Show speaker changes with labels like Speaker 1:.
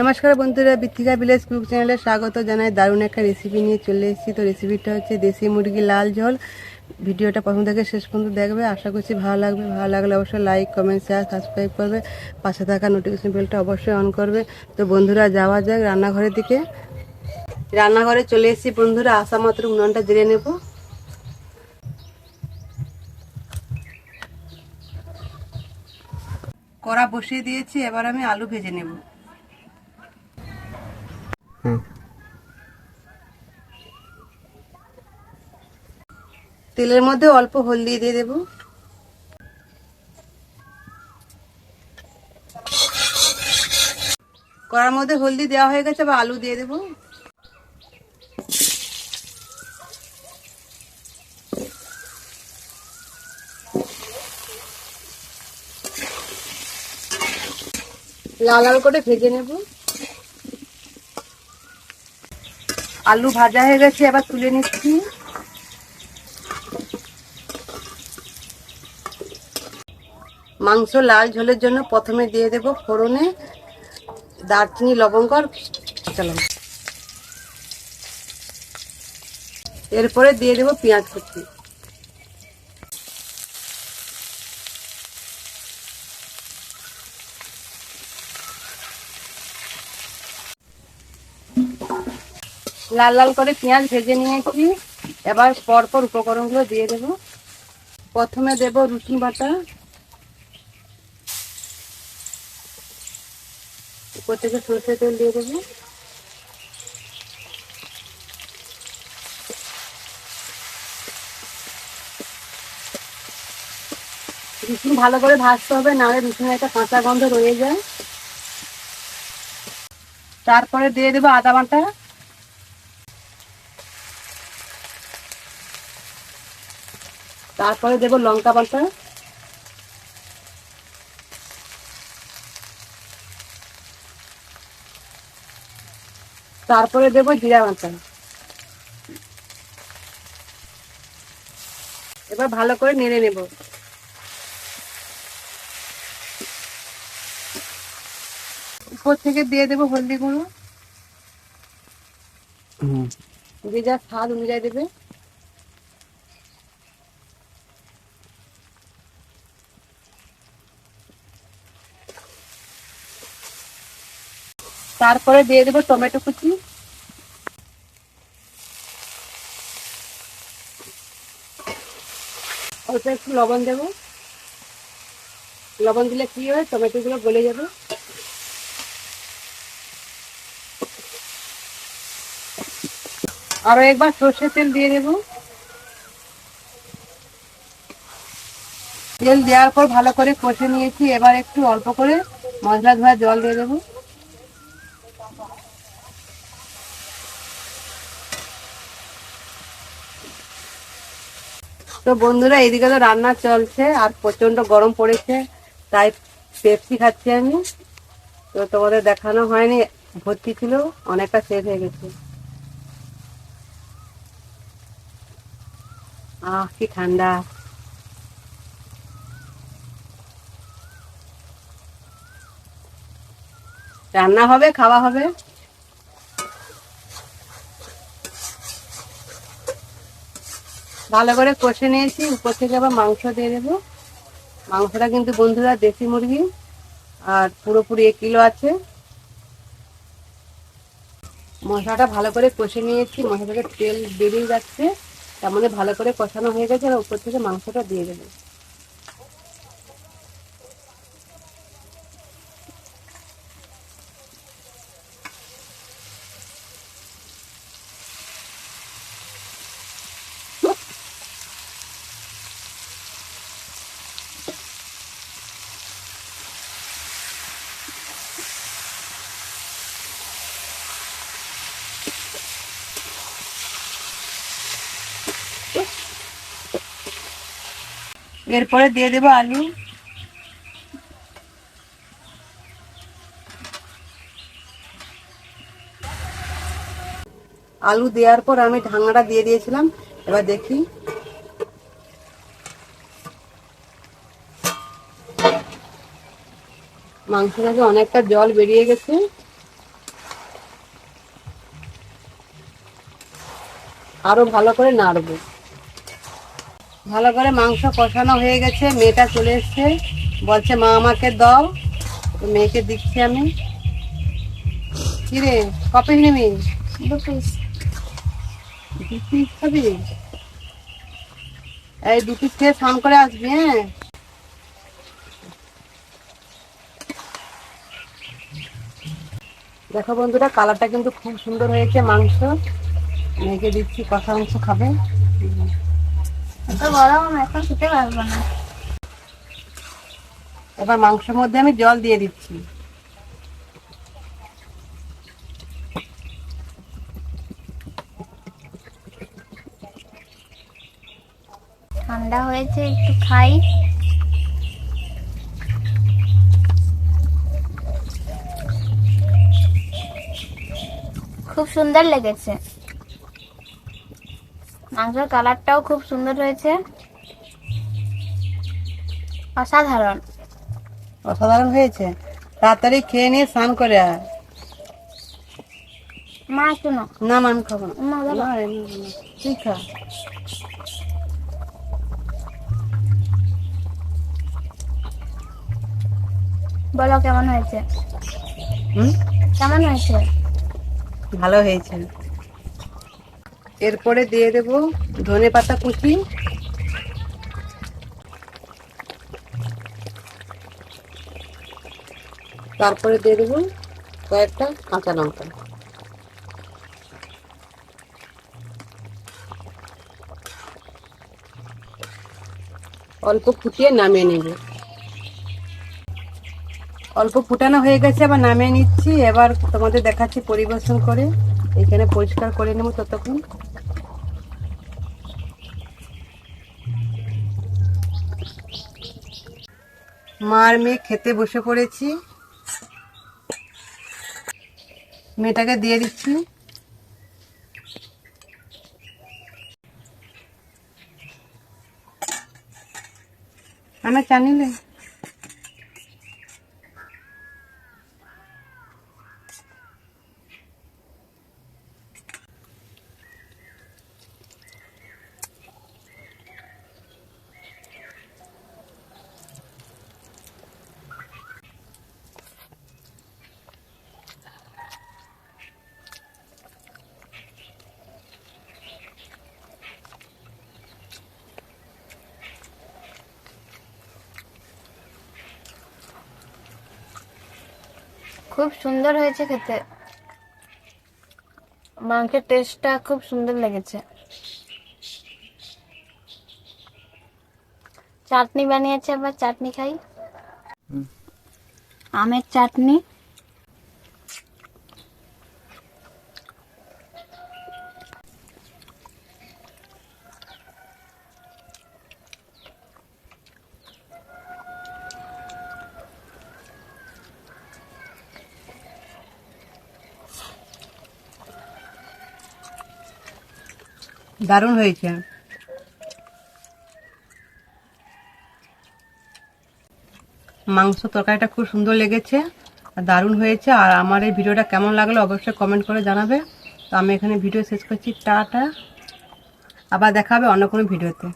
Speaker 1: নমস্কার বন্ধুরা বৃত্তিকা village cook চ্যানেলে স্বাগত জানাই। দারুণ একটা রেসিপি নিয়ে চলে এসেছি। তো রেসিপিটা হচ্ছে দেশি মুরগি লাল ঝোল। ভিডিওটা প্রথম থেকে শেষ পর্যন্ত দেখবে। আশা করছি ভালো লাগবে। ভালো লাগলে অবশ্যই লাইক কমেন্ট শেয়ার সাবস্ক্রাইব করবে। পাশে থাকা নোটিফিকেশন বেলটা অবশ্যই অন করবে। তো বন্ধুরা, যাওয়া যাক রান্নাঘরের দিকে। রান্নাঘরে চলে এসেছি বন্ধুরা। আসা মাত্র উনুনটা জেনে নেব। কড়া বসিয়ে দিয়েছি। এবার আমি আলু ভেজে নেব। তেলের মধ্যে অল্প হলদি দিয়ে দেব। কড়ার মধ্যে হলদি দেওয়া হয়ে গেছে বা আলু দিয়ে দেব। লাল লাল করে ভেজে নেব। আলু ভাজা হয়ে গেছে, এবার তুলে নিচ্ছি। মাংস লাল ঝোলের জন্য প্রথমে দিয়ে দেব ফোড়নে দারচিনি, লবঙ্গ আর এরপরে দিয়ে দেবো পেঁয়াজ কুচি। লাল লাল করে পেঁয়াজ ভেজে নিয়েছি। এবার পরপর উপকরণগুলো দিয়ে দেব। প্রথমে দেব রসুন বাটা। উপর থেকে সরষে তেল দিয়ে দেবো। রসুন ভালো করে ভাজতে হবে, নাহলে রসুনের একটা কাঁচা গন্ধ রয়ে যায়। তারপরে দিয়ে দেবো আদা বাটা। তারপরে দেবো লঙ্কা বাটা। তারপরে দেবো জিরা বাটা। এবার ভালো করে নেড়ে নেব। উপর থেকে দিয়ে দেবো হলদি গুঁড়ো। যে যা স্বাদ অনুযায়ী দেবে। তারপরে দিয়ে দেবো টমেটো কুচি। অল্প একটু লবণ দেবো। লবণ দিলে কি হয় টমেটো গুলো গলে যাবে। আরও একবার সর্ষের তেল দিয়ে দেবো। তেল দেওয়ার পর ভালো করে কষে নিয়েছি, এবার একটু অল্প করে মশলা ধোয়া জল দিয়ে দেবো। তো বন্ধুরা, এদিকে তো রান্না চলছে, আর প্রচণ্ড গরম পড়েছে, তাই পেপসি খাচ্ছি আমি। তো তোমাদের দেখানো হয়নি, ভর্তি ছিল, অনেকটা শেষ হয়ে গেছে। আহ, কি ঠান্ডা। রান্না হবে, খাওয়া হবে? ভালো করে কষে নিয়েছি, উপর থেকে আবার মাংস দিয়ে দেবো। মাংসটা কিন্তু বন্ধুরা দেশি মুরগি, আর পুরোপুরি এক কিলো আছে। মশলাটা ভালো করে কষে নিয়েছি মশলা থেকে তেল বেরিয়ে যাচ্ছে। তার মধ্যে ভালো করে কষানো হয়ে গেছে, আর উপর থেকে মাংসটা দিয়ে দেবো। এরপরে দিয়ে দেবো আলু। আলু দেওয়ার পর আমি ঢাঙ্গাটা দিয়ে দিয়েছিলাম, এবার দেখি। মাংস থেকে অনেকটা জল বেরিয়ে গেছে। আরও ভালো করে নাড়বো। ভালো করে মাংস কষানো হয়ে গেছে মেয়েটা চলে এসছে বলছে মা আমাকে দাও। তো মেয়েকে দিচ্ছি আমি। কিরে কপি নিবি? খাবি? এই দু পিস খেয়ে স্নান করে আসবি হ্যাঁ? দেখো বন্ধুরা কালারটা কিন্তু খুব সুন্দর হয়েছে মাংস। মেয়েকে দিচ্ছি কষা মাংস খাবে। এবার মাংসের মধ্যে আমি জল দিয়ে দিচ্ছি।
Speaker 2: ঠান্ডা হয়েছে একটু খাই। খুব সুন্দর লেগেছে। মাংসের কালারটাও খুব সুন্দর হয়েছে। অসাধারণ।
Speaker 1: অসাধারণ হয়েছে। তাড়াতাড়ি খেয়ে নিয়ে স্নান করে আয়।
Speaker 2: মা শুনো।
Speaker 1: না মা, আমি খাব না। না না, না, না। তুই খা।
Speaker 2: বলো কেমন হয়েছে?
Speaker 1: হুম?
Speaker 2: কেমন হয়েছে?
Speaker 1: ভালো হয়েছে। এরপরে দিয়ে দেব ধনে পাতা কুচি। তারপরে দিয়ে দেবো কয়েকটা কাঁচা লঙ্কা। অল্প ফুটিয়ে নামিয়ে নেব। অল্প ফুটানো হয়ে গেছে আবার নামিয়ে নিচ্ছি। এবার তোমাদের দেখাচ্ছি পরিবেশন করে। এখানে পরিষ্কার করে নেব ততক্ষণ। মার মেয়ে খেতে বসে পড়েছি। মেয়েটাকে দিয়ে দিচ্ছি। আমার চা
Speaker 2: খুব সুন্দর হয়েছে খেতে। মাংসের টেস্টটা খুব সুন্দর লেগেছে। চাটনি বানিয়েছে আবার চাটনি খাই। আমের চাটনি।
Speaker 1: দারুণ হয়েছে। মাংস তরকারিটা খুব সুন্দর লেগেছে, আর দারুণ হয়েছে। আর আমার এই ভিডিওটা কেমন লাগল অবশ্যই কমেন্ট করে জানাবে। তো আমি এখানে ভিডিও শেষ করছি, টাটা। আবার দেখাবে অন্য কোনো ভিডিওতে।